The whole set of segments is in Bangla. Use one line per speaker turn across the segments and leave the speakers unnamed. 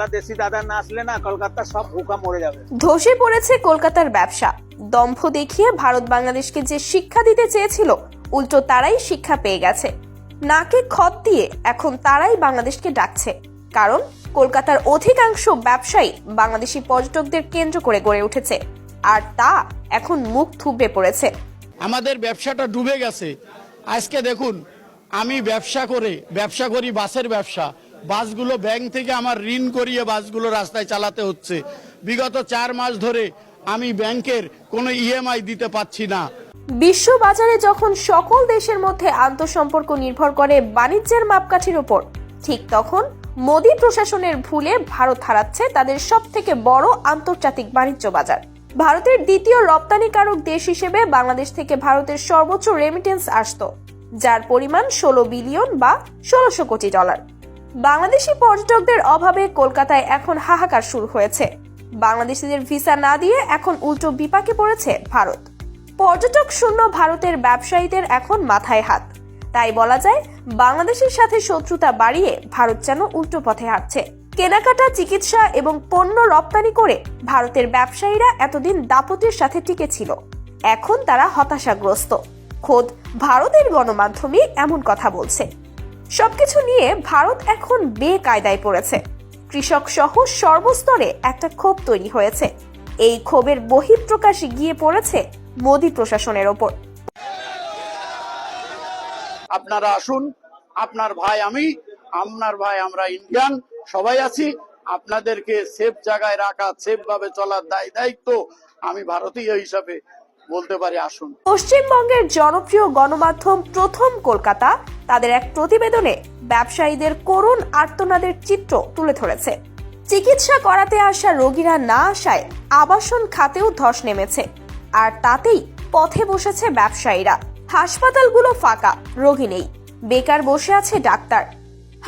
বাংলাদেশি দাদা না আসলে না কলকাতা সব ভুকা মরে যাবে।
ধসে পড়েছে কলকাতার ব্যবসা। দম্ভ দেখিয়ে ভারত বাংলাদেশকে যে শিক্ষা দিতে চেয়েছিল উল্টো তারাই শিক্ষা পেয়ে গেছে। নাকে খত দিয়ে এখন তারাই বাংলাদেশকে ডাকছে। কারণ কলকাতার অধিকাংশ ব্যবসায়ী বাংলাদেশি পর্যটকদের কেন্দ্র করে গড়ে উঠেছে। আর তা এখন মুখ থুবড়ে পড়েছে।
আমাদের ব্যবসাটা ডুবে গেছে। আজকে দেখুন আমি ব্যবসা করে ব্যবসা করি বাসের ব্যবসা। বাসগুলো ব্যাংক থেকে আমার ঋণ করিয়ে বাসগুলো রাস্তায় চালাতে হচ্ছে। বিগত চার মাস ধরে আমি ব্যাংকের কোনো ইএমআই দিতে পাচ্ছি না।
বিশ্ব বাজারে যখন সকল দেশের মধ্যে আন্তঃসম্পর্ক নির্ভর করে বাণিজ্যের মাপকাঠির উপর, ঠিক তখন মোদী প্রশাসনের ভুলে ভারত হারাচ্ছে তাদের সব থেকে বড় আন্তর্জাতিক বাণিজ্য বাজার। ভারতের দ্বিতীয় রপ্তানিকারক দেশ হিসেবে বাংলাদেশ থেকে ভারতের সর্বোচ্চ রেমিটেন্স আসতো, যার পরিমাণ ষোলো বিলিয়ন বা ষোলোশো কোটি ডলার বাংলাদেশি পর্যটকদের অভাবে কলকাতায় এখন হাহাকার শুরু হয়েছে। বাংলাদেশিদের ভিসা না দিয়ে এখন উল্টো বিপাকে পড়েছে ভারত। পর্যটক শূন্য ভারতের ব্যবসায়ীদের এখন মাথায় হাত। তাই বলা যায়, বাংলাদেশের সাথে শত্রুতা বাড়িয়ে ভারত যেন উল্টো পথে হাঁটছে। কেনাকাটা, চিকিৎসা এবং পণ্য রপ্তানি করে ভারতের ব্যবসায়ীরা এতদিন দাপটের সাথে টিকে ছিল। এখন তারা হতাশাগ্রস্ত। খোদ ভারতের গণমাধ্যমে এমন কথা বলছে। সবকিছু নিয়ে ভারত এখন বেকায়দায় পড়েছে। কৃষক সহ সর্বস্তরে একটা ক্ষোভ তৈরি হয়েছে। এই ক্ষোভের বহিঃপ্রকাশ গিয়ে পড়েছে মোদী প্রশাসনের ওপর।
আপনারা আসুন, আপনার ভাই আমি, আপনার ভাই আমরা ইন্ডিয়ান, সবাই আছি। আপনাদেরকে সেফ জায়গায় রাখা সেফ ভাবে চলার দায় দায়িত্ব আমি ভারতীয় হিসাবে বলতে পারি, আসুন।
পশ্চিমবঙ্গের জনপ্রিয় গণমাধ্যম প্রথম কলকাতা, তাদের এক প্রতিবেদনে ব্যবসায়ীদের করুণ আর্তনাদের চিত্র তুলে ধরেছে। চিকিৎসা করাতে আসা রোগীরা না আসায় আবাসন খাতেও ধস নেমেছে, আর তাতেই পথে বসেছে ব্যবসায়ীরা। হাসপাতালগুলো ফাঁকা, রোগী নেই, বেকার বসে আছে ডাক্তার।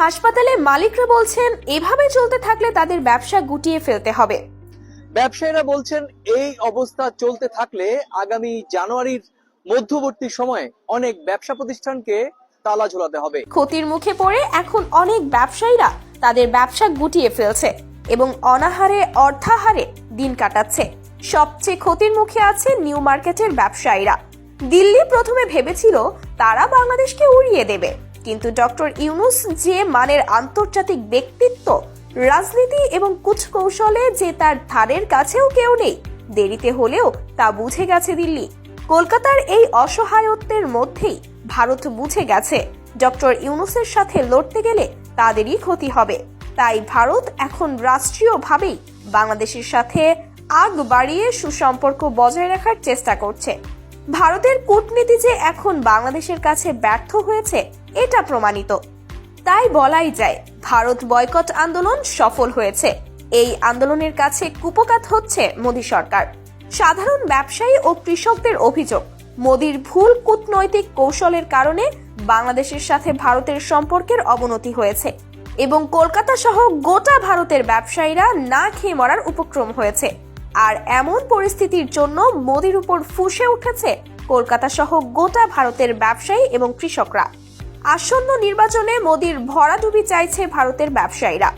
হাসপাতালে মালিকরা বলছেন, এভাবে চলতে থাকলে তাদের ব্যবসা গুটিয়ে ফেলতে হবে।
ব্যবসায়ীরা বলছেন, এই অবস্থা চলতে থাকলে আগামী জানুয়ারির মধ্যবর্তী সময়ে অনেক ব্যবসা প্রতিষ্ঠানকে তালা ঝোলাতে হবে।
ক্ষতির মুখে পড়ে এখন অনেক ব্যবসায়ীরা তাদের ব্যবসা গুটিয়ে ফেলছে এবং অনাহারে অর্থাহারে দিন কাটাচ্ছে। সবচেয়ে ক্ষতির মুখে আছে নিউ মার্কেটের ব্যবসায়ীরা। দিল্লি প্রথমে ভেবেছিল তারা বাংলাদেশকে উড়িয়ে দেবে, কিন্তু ডক্টর ইউনুস যে মানের আন্তর্জাতিক ব্যক্তিত্ব রাজনীতি এবং কুচকৌশলে যে তার ধারের কাছেও কেউ নেই। দেরিতে হলেও তা বুঝে গেছে দিল্লি। কলকাতার এই অসহায়ত্বের মধ্যেই ভারত বুঝে গেছে। ডক্টর ইউনুসের সাথে লড়তে গেলে তাদেরই ক্ষতি হবে। তাই ভারত এখন রাষ্ট্রীয়ভাবেই বাংলাদেশের সাথে আগ বাড়িয়ে সুসম্পর্ক বজায় রাখার চেষ্টা করছে। ভারতের কূটনীতি যে এখন বাংলাদেশের কাছে ব্যর্থ হয়েছে, এটা প্রমাণিত। তাই বলাই যায়, ভারত বয়কট আন্দোলন সফল হয়েছে। এই আন্দোলনের কাছে কুপকাত হচ্ছে মোদী সরকার। সাধারণ ব্যবসায়ী ও কৃষকদের অভিযোগ, মোদীর ভুল কূটনৈতিক কৌশলের কারণে বাংলাদেশের সাথে ভারতের সম্পর্কের অবনতি হয়েছে এবং কলকাতা সহ গোটা ভারতের ব্যবসায়ীরা না খেয়ে মরার উপক্রম হয়েছে। আর এমন পরিস্থিতির জন্য মোদির উপর ফুসে উঠেছে কলকাতা সহ গোটা ভারতের ব্যবসায়ী এবং কৃষকরা। আসন্ন নির্বাচনে মোদির ভরাডুবি চাইছে ভারতের ব্যবসায়ীরা।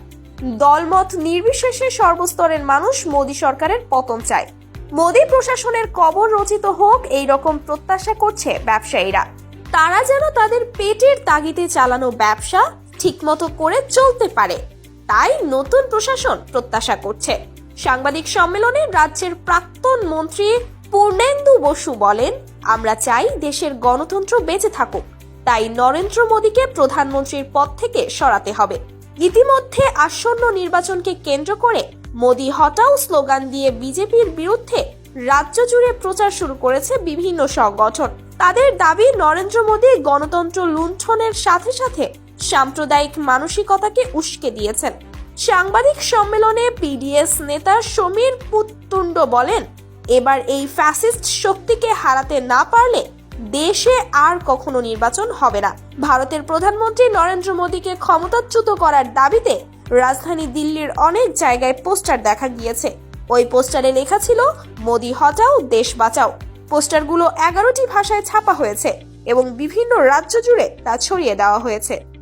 দলমত নির্বিশেষে সর্বস্তরের মানুষ মোদী সরকারের পতন চায়। মোদী প্রশাসনের কবর রচিত হোক এই রকম প্রত্যাশা করছে ব্যবসায়ীরা। তারা যেন তাদের পেটের তাগিদে চালানো ব্যবসা ঠিকমতো করে চলতে পারে। তাই নতুন প্রশাসন প্রত্যাশা করছে। সাংবাদিক সম্মেলনে রাজ্যের প্রাক্তন মন্ত্রী পূর্ণেন্দু বসু বলেন, আমরা চাই দেশের গণতন্ত্র বেঁচে থাকুক। তাই নরেন্দ্র মোদীকে প্রধানমন্ত্রীর পদ থেকে সরাতে হবে। ইতিমধ্যে আসন্ন নির্বাচনকে কেন্দ্র করে মোদী হটাও স্লোগান দিয়ে বিজেপির বিরুদ্ধে রাজ্য জুড়ে প্রচার শুরু করেছে বিভিন্ন সংগঠন। তাদের দাবি, নরেন্দ্র মোদী গণতন্ত্র লুণ্ঠনের সাথে সাথে সাম্প্রদায়িক মানসিকতাকে উস্কে দিয়েছেন। সাংবাদিক সম্মেলনে পিডিএস নেতা সমীর পুত্তুণ্ড বলেন, এবার এই ফ্যাসিস্ট শক্তিকে হারাতে না পারলে দেশে আর কখনো নির্বাচন হবে না। ভারতের প্রধানমন্ত্রী নরেন্দ্র মোদীকে ক্ষমতাচ্যুত করার দাবিতে রাজধানী দিল্লির অনেক জায়গায় পোস্টার দেখা গিয়েছে। ওই পোস্টারে লেখা ছিল, মোদী হটাও, দেশ বাঁচাও। পোস্টারগুলো এগারোটি ভাষায় ছাপা হয়েছে এবং বিভিন্ন রাজ্য জুড়ে তা ছড়িয়ে দেওয়া হয়েছে।